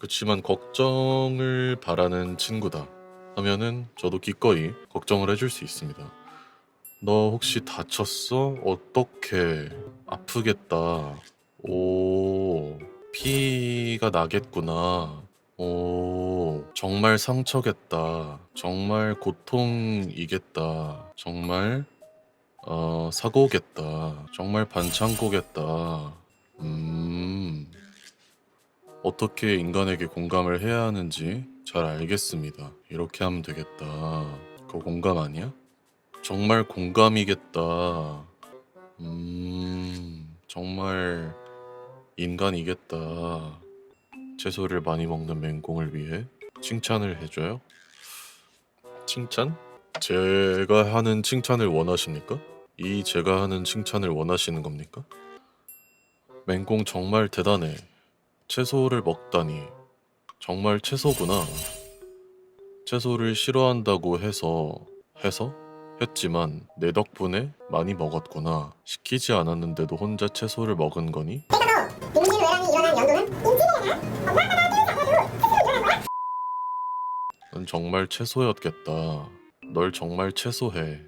그치만 걱정을 바라는 친구다 하면은 저도 기꺼이 걱정을 해줄 수 있습니다. 너 혹시 다쳤어? 어떻게 아프겠다. 오, 피가 나겠구나. 오, 정말 상처겠다. 정말 고통이겠다. 정말 어, 사고겠다. 정말 반창고겠다. 음, 어떻게 인간에게 공감을 해야 하는지 잘 알겠습니다. 이렇게 하면 되겠다. 그거 공감 아니야? 정말 공감이겠다. 음, 정말 인간이겠다. 채소를 많이 먹는 맹공을 위해 칭찬을 해줘요? 칭찬? 제가 하는 칭찬을 원하십니까? 이 제가 하는 칭찬을 원하시는 겁니까? 맹공 정말 대단해. 채소를 먹다니. 정말 채소구나. 채소를 싫어한다고 해서 해서 했지만 내 덕분에 많이 먹었구나. 시키지 않았는데도 혼자 채소를 먹은 거니? 넌 정말 채소였겠다. 널 정말 채소해.